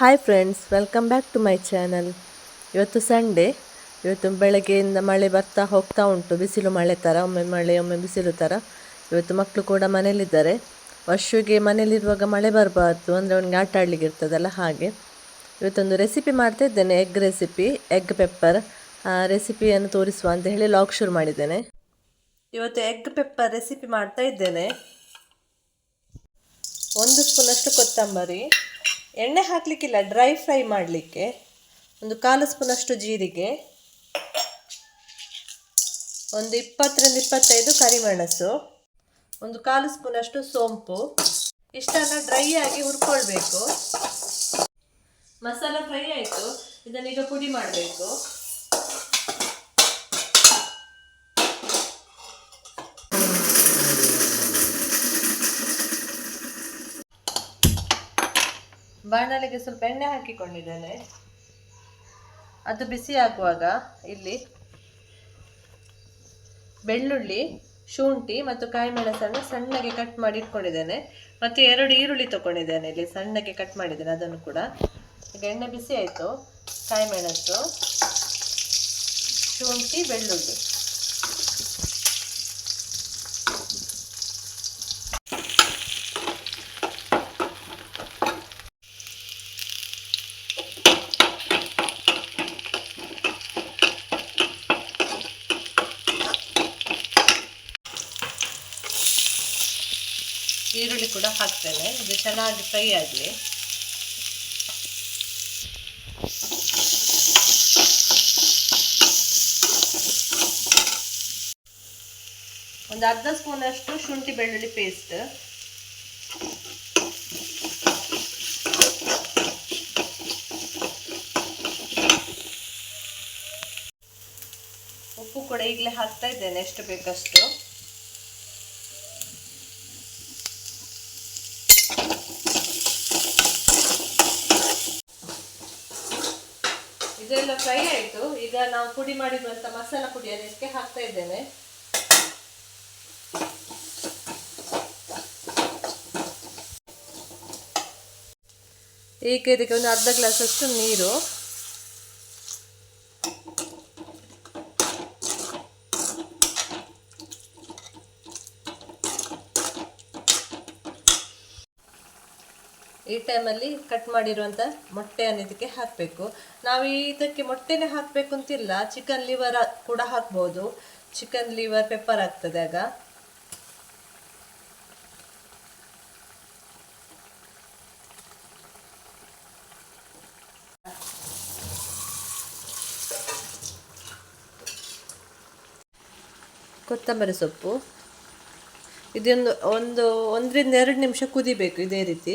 Hi friends welcome back to my channel ಇವತ್ತು Sunday ಇವತ್ತು ಬೆಳಗ್ಗೆಯಿಂದ ಮಳೆ ಬರ್ತಾ ಹೋಗ್ತಾ ಉಂಟು. ಬಿಸಿಲು ಮಳೆ ಥರ ಒಮ್ಮೆ ಮಳೆ, ಒಮ್ಮೆ ಬಿಸಿಲು ಥರ ಇವತ್ತು ಮಕ್ಕಳು ಕೂಡ ಮನೇಲಿದ್ದಾರೆ ವರ್ಷಿಗೆ ಮನೇಲಿರುವಾಗ ಮಳೆ ಬರಬಾರ್ದು. ಅಂದರೆ ಅವನಿಗೆ ಆಟ ಆಡ್ಲಿಕ್ಕೆ ಇರ್ತದಲ್ಲ ಹಾಗೆ. ಇವತ್ತೊಂದು ರೆಸಿಪಿ ಮಾಡ್ತಾ ಇದ್ದೇನೆ. ಎಗ್ ರೆಸಿಪಿ ಎಗ್ ಪೆಪ್ಪರ್ ಆ ರೆಸಿಪಿಯನ್ನು ತೋರಿಸುವ ಅಂತ ಹೇಳಿ ಲಾಗ್ ಶುರು ಮಾಡಿದ್ದೇನೆ. ಇವತ್ತು ಎಗ್ ಪೆಪ್ಪರ್ ರೆಸಿಪಿ ಮಾಡ್ತಾ ಇದ್ದೇನೆ. ಒಂದು ಸ್ಪೂನಷ್ಟು ಕೊತ್ತಂಬರಿ. ಎಣ್ಣೆ ಹಾಕಲಿಕ್ಕಿಲ್ಲ ಡ್ರೈ ಫ್ರೈ ಮಾಡಲಿಕ್ಕೆ. ಒಂದು ಕಾಲು ಸ್ಪೂನಷ್ಟು ಜೀರಿಗೆ. ಒಂದು ಇಪ್ಪತ್ತರಿಂದ ಇಪ್ಪತ್ತೈದು ಕರಿಮೆಣಸು. ಒಂದು ಕಾಲು ಸ್ಪೂನಷ್ಟು ಸೋಂಪು. ಇಷ್ಟೆಲ್ಲ ಡ್ರೈ ಆಗಿ ಹುರ್ಕೊಳ್ಬೇಕು. ಮಸಾಲ ಫ್ರೈ ಆಯಿತು. ಇದನ್ನೀಗ ಪುಡಿ ಮಾಡಬೇಕು. ಬಾಣಲೆಗೆ ಸ್ವಲ್ಪ ಎಣ್ಣೆ ಹಾಕಿಕೊಂಡಿದ್ದೇನೆ. ಅದು ಬಿಸಿ ಆಗುವಾಗ ಇಲ್ಲಿ ಬೆಳ್ಳುಳ್ಳಿ, ಶುಂಠಿ ಮತ್ತು ಕಾಯಿ ಮೆಣಸನ್ನು ಸಣ್ಣಗೆ ಕಟ್ ಮಾಡಿ ಇಟ್ಕೊಂಡಿದ್ದೇನೆ. ಮತ್ತು ಎರಡು ಈರುಳ್ಳಿ ತಗೊಂಡಿದ್ದೇನೆ ಇಲ್ಲಿ, ಸಣ್ಣಗೆ ಕಟ್ ಮಾಡಿದ್ದೇನೆ, ಅದನ್ನು ಕೂಡ. ಈಗ ಎಣ್ಣೆ ಬಿಸಿ ಆಯಿತು. ಕಾಯಿ ಮೆಣಸು ಶುಂಠಿ, ಬೆಳ್ಳುಳ್ಳಿ ಈರುಳ್ಳಿ ಕೂಡ ಹಾಕ್ತೇನೆ. ಇದು ಚೆನ್ನಾಗಿ ಫ್ರೈ ಆಗಲಿ ಒಂದು ಅರ್ಧ ಸ್ಪೂನ್ ಅಷ್ಟು ಶುಂಠಿ ಬೆಳ್ಳುಳ್ಳಿ ಪೇಸ್ಟ್ ಉಪ್ಪು ಕೂಡ ಈಗಲೇ ಹಾಕ್ತಾ ಇದ್ದೇನೆ, ಎಷ್ಟು ಬೇಕಷ್ಟು. ಇದೆಲ್ಲ ಫ್ರೈ ಆಯಿತು. ಈಗ ನಾವು ಪುಡಿ ಮಾಡಿರುವಂಥ ಮಸಾಲ ಪುಡಿ ಅದಕ್ಕೆ ಹಾಕ್ತಾ ಇದ್ದೇನೆ. ಈಗ ಇದಕ್ಕೆ ಒಂದು ಅರ್ಧ ಗ್ಲಾಸಷ್ಟು ನೀರು. ಈ ಟೈಮಲ್ಲಿ ಕಟ್ ಮಾಡಿರುವಂಥ ಮೊಟ್ಟೆ ಇದಕ್ಕೆ ಹಾಕಬೇಕು. ನಾವು ಇದಕ್ಕೆ ಮೊಟ್ಟೆನೇ ಹಾಕಬೇಕು ಅಂತಿಲ್ಲ. ಚಿಕನ್ ಲಿವರ್ ಕೂಡ ಹಾಕ್ಬೋದು. ಚಿಕನ್ ಲಿವರ್ ಪೆಪ್ಪರ್ ಆಗ್ತದೆ ಆಗ. ಕೊತ್ತಂಬರಿ ಸೊಪ್ಪು. ಇದೊಂದು ಒಂದು, ಒಂದರಿಂದ ಎರಡು ನಿಮಿಷ ಕುದಿಬೇಕು ಇದೇ ರೀತಿ.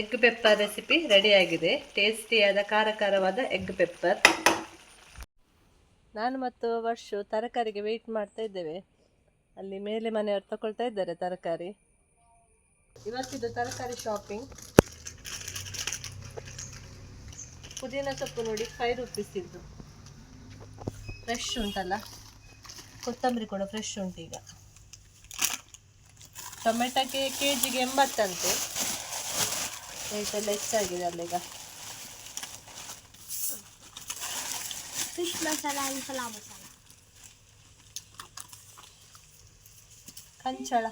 ಎಗ್ ಪೆಪ್ಪರ್ ರೆಸಿಪಿ ರೆಡಿಯಾಗಿದೆ ಟೇಸ್ಟಿಯಾದ ಖಾರ ಖಾರವಾದ ಎಗ್ ಪೆಪ್ಪರ್ ನಾನು ಮತ್ತು ವರ್ಷು ತರಕಾರಿಗೆ ವೆಯ್ಟ್ ಮಾಡ್ತಾ ಇದ್ದೇವೆ. ಅಲ್ಲಿ ಮೇಲೆ ಮನೆಯವರು ತಗೊಳ್ತಾ ಇದ್ದಾರೆ ತರಕಾರಿ. ಇವತ್ತಿದು ತರಕಾರಿ ಶಾಪಿಂಗ್ ಪುದೀನ ಸೊಪ್ಪು ನೋಡಿ ಫೈವ್ ರುಪೀಸ್ ಇದ್ದು. ಫ್ರೆಶ್ ಉಂಟಲ್ಲ? ಕೊತ್ತಂಬರಿ ಕೂಡ ಫ್ರೆಶ್ ಉಂಟು ಈಗ ಟೊಮೆಟೊಗೆ ಕೆ ಜಿಗೆ ಎಂಬತ್ತಂತೆ. ರೇಟ್ ಎಲ್ಲ ಹೆಚ್ಚಾಗಿದೆ ಅಲ್ಲೀಗ ಫಿಶ್ ಮಸಾಲ ಮಸಾಲ ಮಸಾಲ ಕಂಚಳ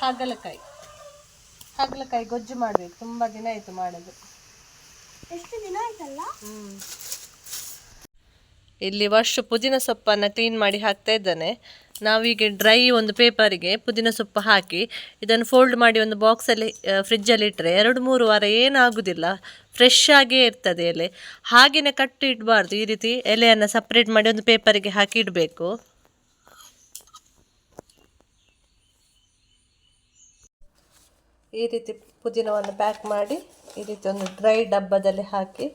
ಹಾಗಲಕಾಯಿ ಹಾಗಲಕಾಯಿ ಗೊಜ್ಜು ಮಾಡಬೇಕು. ತುಂಬ ದಿನ ಆಯಿತು ಮಾಡೋದು. ಎಷ್ಟು ದಿನ ಆಯ್ತಲ್ಲ. ಇಲ್ಲಿ ವರ್ಷ ಪುದೀನ ಸೊಪ್ಪನ್ನು ಕ್ಲೀನ್ ಮಾಡಿ ಹಾಕ್ತಾ ಇದ್ದಾನೆ. ನಾವೀಗ ಡ್ರೈ ಒಂದು ಪೇಪರಿಗೆ ಪುದೀನ ಸೊಪ್ಪು ಹಾಕಿ ಇದನ್ನು ಫೋಲ್ಡ್ ಮಾಡಿ ಒಂದು ಬಾಕ್ಸಲ್ಲಿ ಫ್ರಿಜ್ಜಲ್ಲಿ ಇಟ್ಟರೆ ಎರಡು ಮೂರು ವಾರ ಏನಾಗುವುದಿಲ್ಲ ಫ್ರೆಶ್ ಆಗೇ ಇರ್ತದೆ ಎಲೆ. ಹಾಗೆಯೇ ಕಟ್ಟು ಇಡಬಾರ್ದು, ಈ ರೀತಿ ಎಲೆಯನ್ನು ಸಪ್ರೇಟ್ ಮಾಡಿ ಒಂದು ಪೇಪರಿಗೆ ಹಾಕಿ ಇಡಬೇಕು. ಈ ರೀತಿ ಪುದೀನವನ್ನು ಪ್ಯಾಕ್ ಮಾಡಿ ಈ ರೀತಿ ಒಂದು ಡ್ರೈ ಡಬ್ಬದಲ್ಲಿ ಹಾಕಿ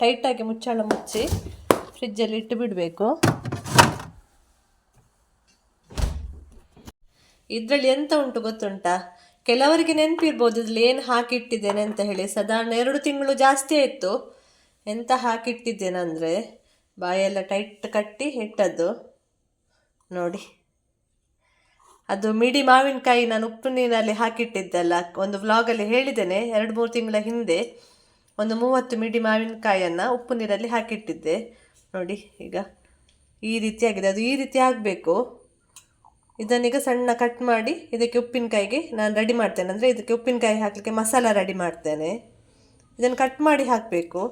ಟೈಟಾಗಿ ಮುಚ್ಚಳ ಮುಚ್ಚಿ ಫ್ರಿಜ್ಜಲ್ಲಿ ಇಟ್ಟು ಬಿಡಬೇಕು. ಇದರಲ್ಲಿ ಎಂತ ಉಂಟು ಗೊತ್ತುಂಟಾ? ಕೆಲವರಿಗೆ ನೆನಪಿರ್ಬೋದು, ಇದ್ರಲ್ಲಿ ಏನು ಹಾಕಿಟ್ಟಿದ್ದೇನೆ ಅಂತ ಹೇಳಿ. ಸಾಧಾರಣ ಎರಡು ತಿಂಗಳು ಜಾಸ್ತಿ ಆಯಿತು. ಎಂತ ಹಾಕಿಟ್ಟಿದ್ದೇನೆಂದರೆ ಬಾಯೆಲ್ಲ ಟೈಟ್ ಕಟ್ಟಿ ಇಟ್ಟದ್ದು. ನೋಡಿ. ಅದು ಮಿಡಿ ಮಾವಿನಕಾಯಿ ನಾನು ಉಪ್ಪು ನೀರಲ್ಲಿ ಹಾಕಿಟ್ಟಿದ್ದಲ್ಲ. ಒಂದು ವ್ಲಾಗಲ್ಲಿ ಹೇಳಿದ್ದೇನೆ, ಎರಡು ಮೂರು ತಿಂಗಳ ಹಿಂದೆ ಒಂದು ಮೂವತ್ತು ಮಿಡಿ ಮಾವಿನಕಾಯನ್ನು ಉಪ್ಪು ನೀರಲ್ಲಿ ಹಾಕಿಟ್ಟಿದ್ದೆ. ನೋಡಿ, ಈಗ ಈ ರೀತಿ ಆಗಿದೆ ಅದು ಈ ರೀತಿ ಆಗಬೇಕು. ಇದನ್ನೀಗ ಸಣ್ಣ ಕಟ್ ಮಾಡಿ ಇದಕ್ಕೆ ಉಪ್ಪಿನಕಾಯಿಗೆ ನಾನು ರೆಡಿ ಮಾಡ್ತೇನೆ. ಅಂದರೆ ಇದಕ್ಕೆ ಉಪ್ಪಿನಕಾಯಿ ಹಾಕಲಿಕ್ಕೆ ಮಸಾಲ ರೆಡಿ ಮಾಡ್ತೇನೆ. ಇದನ್ನು ಕಟ್ ಮಾಡಿ ಹಾಕಬೇಕು.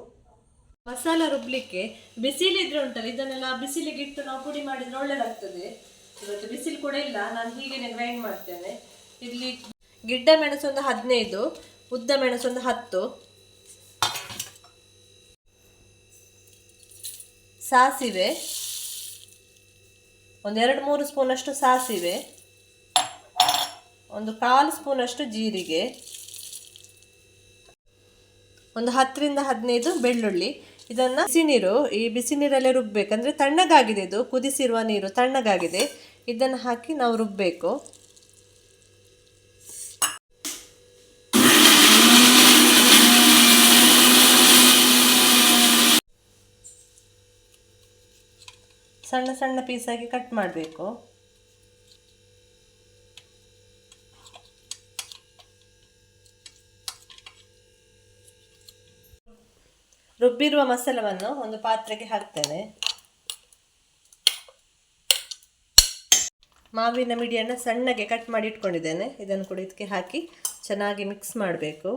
ಮಸಾಲ ರುಬ್ಲಿಕ್ಕೆ ಬಿಸಿಲಿದ್ರೆ ಉಂಟಲ್ಲ, ಇದನ್ನೆಲ್ಲ ಬಿಸಿಲಿಗೆ ಇಟ್ಟು ನಾವು ಪುಡಿ ಮಾಡಿದರೆ ಒಳ್ಳೇದಾಗ್ತದೆ. ಇವತ್ತು ಬಿಸಿಲು ಕೂಡ ಇಲ್ಲ, ನಾನು ಹೀಗೇನೆ ಗ್ರೈಂಡ್ ಮಾಡ್ತೇನೆ. ಇಲ್ಲಿ ಗಿಡ್ಡ ಮೆಣಸು ಒಂದು ಹದಿನೈದು, ಉದ್ದ ಮೆಣಸು ಒಂದು ಹತ್ತು. ಸಾಸಿವೆ ಒಂದು ಎರಡು ಮೂರು ಸ್ಪೂನಷ್ಟು ಸಾಸಿವೆ, ಒಂದು ಕಾಲು ಸ್ಪೂನಷ್ಟು ಜೀರಿಗೆ, ಒಂದು ಹತ್ತರಿಂದ ಹದಿನೈದು ಬೆಳ್ಳುಳ್ಳಿ. ಇದನ್ನು ಬಿಸಿ ನೀರು ಈ ಬಿಸಿ ನೀರಲ್ಲೇ ಅಂದರೆ ತಣ್ಣಗಾಗಿದೆ ಇದು. ಕುದಿಸಿರುವ ನೀರು ತಣ್ಣಗಾಗಿದೆ. ಇದನ್ನು ಹಾಕಿ ನಾವು ರುಬ್ಬಬೇಕು ಸಣ್ಣ ಸಣ್ಣ ಪೀಸಾಗಿ ಕಟ್ ಮಾಡಬೇಕು. ರುಬ್ಬಿರುವ ಮಸಾಲವನ್ನು ಒಂದು ಪಾತ್ರೆಗೆ ಹಾಕ್ತೇನೆ. ಮಾವಿನ ಮಿಡಿಯನ್ನು ಸಣ್ಣಗೆ ಕಟ್ ಮಾಡಿ ಇಟ್ಕೊಂಡಿದ್ದೇನೆ. ಇದನ್ನು ಕೂಡ ಇದಕ್ಕೆ ಹಾಕಿ ಚೆನ್ನಾಗಿ ಮಿಕ್ಸ್ ಮಾಡಬೇಕು.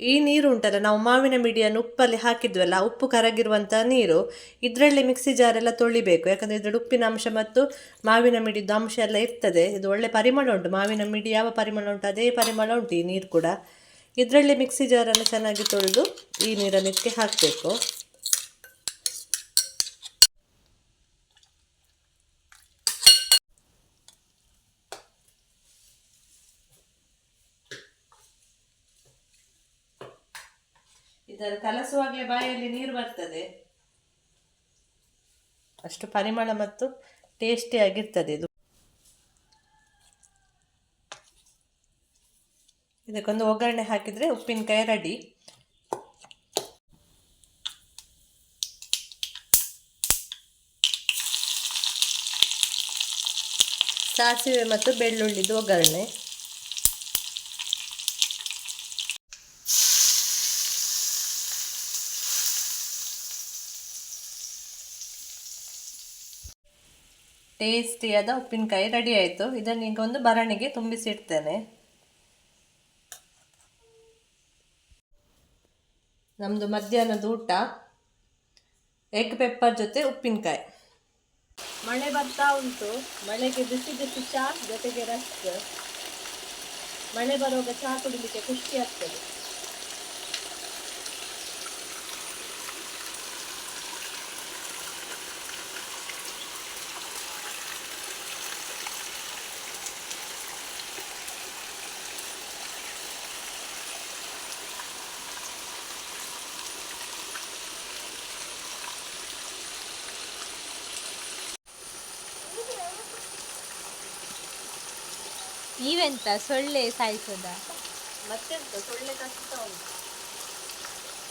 ಈ ನೀರು ಉಂಟಲ್ಲ, ನಾವು ಮಾವಿನ ಮಿಡಿಯನ್ನು ಉಪ್ಪಲ್ಲಿ ಹಾಕಿದ್ವಲ್ಲ, ಉಪ್ಪು ಕರಗಿರುವಂಥ ನೀರು, ಇದರಲ್ಲಿ ಮಿಕ್ಸಿ ಜಾರೆಲ್ಲ ತೊಳಿಬೇಕು. ಯಾಕಂದರೆ ಇದರಲ್ಲಿ ಉಪ್ಪಿನ ಅಂಶ ಮತ್ತು ಮಾವಿನ ಮಿಡಿದು ಅಂಶ ಎಲ್ಲ ಇರ್ತದೆ. ಇದು ಒಳ್ಳೆ ಪರಿಮಳ ಉಂಟು. ಮಾವಿನ ಮಿಡಿ ಯಾವ ಪರಿಮಳ ಉಂಟು, ಅದೇ ಪರಿಮಳ ಉಂಟು ಈ ನೀರು ಕೂಡ. ಇದರಲ್ಲಿ ಮಿಕ್ಸಿ ಜಾರನ್ನು ಚೆನ್ನಾಗಿ ತೊಳೆದು ಈ ನೀರನ್ನು ಇದಕ್ಕೆ ಹಾಕಬೇಕು. ಇದನ್ನು ಕಲಸುವಾಗಲೇ ಬಾಯಲ್ಲಿ ನೀರು ಬರ್ತದೆ. ಅಷ್ಟು ಪರಿಮಳ ಮತ್ತು ಟೇಸ್ಟಿ ಆಗಿರ್ತದೆ ಇದು. ಇದಕ್ಕೊಂದು ಒಗ್ಗರಣೆ ಹಾಕಿದರೆ ಉಪ್ಪಿನಕಾಯಿ ರೆಡಿ. ಸಾಸಿವೆ ಮತ್ತು ಬೆಳ್ಳುಳ್ಳಿದು ಒಗ್ಗರಣೆ. ಟೇಸ್ಟಿಯಾದ ಉಪ್ಪಿನಕಾಯಿ ರೆಡಿ ಆಯಿತು. ಇದನ್ನು ಈಗ ಒಂದು ಬರಣಿಗೆ ತುಂಬಿಸಿಡ್ತೇನೆ. ನಮ್ಮದು ಮಧ್ಯಾಹ್ನದ ಊಟ. ಎಗ್ ಪೆಪ್ಪರ್ ಜೊತೆ ಉಪ್ಪಿನಕಾಯಿ. ಮಳೆ ಬರ್ತಾ ಉಂಟು. ಮಳೆಗೆ ಬಿಸಿ ಬಿಸಿ ಚಾ ಜೊತೆಗೆ ರಸ್ ಮಳೆ ಬರುವಾಗ ಚಾ ಕುಡಿಲಿಕ್ಕೆ ಖುಷಿ ಆಗ್ತದೆ. ನೀವೆಂತ? ಸೊಳ್ಳೆ ಸಾಯಿಸೋದ? ಮತ್ತೆಂತ? ಸೊಳ್ಳೆ ಕಷ್ಟ ಉಂಟು.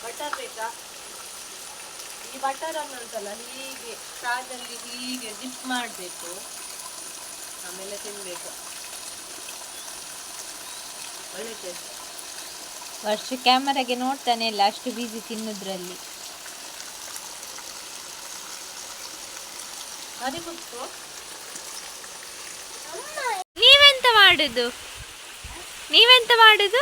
ಬಟರ್ ಬೇಕಾ? ಈ ಬಟರ್ ಅನ್ನು ಉಂಟಲ್ಲ ಹೀಗೆ ಚಾದಲ್ಲಿ ಹೀಗೆ ಡಿಪ್ ಮಾಡಬೇಕು. ಆಮೇಲೆ ತಿನ್ನಬೇಕು ಒಳ್ಳೆ ಟೇಸ್ಟ್ ವರ್ಷ ಕ್ಯಾಮರಾಗೆ ನೋಡ್ತಾನೆ ಇಲ್ಲ ಅಷ್ಟು ಬೀಜಿ ತಿನ್ನೋದ್ರಲ್ಲಿ. ಅದಕ್ಕೆ ಮಾಡುದು? ನೀವೆಂತ ಮಾಡುದು?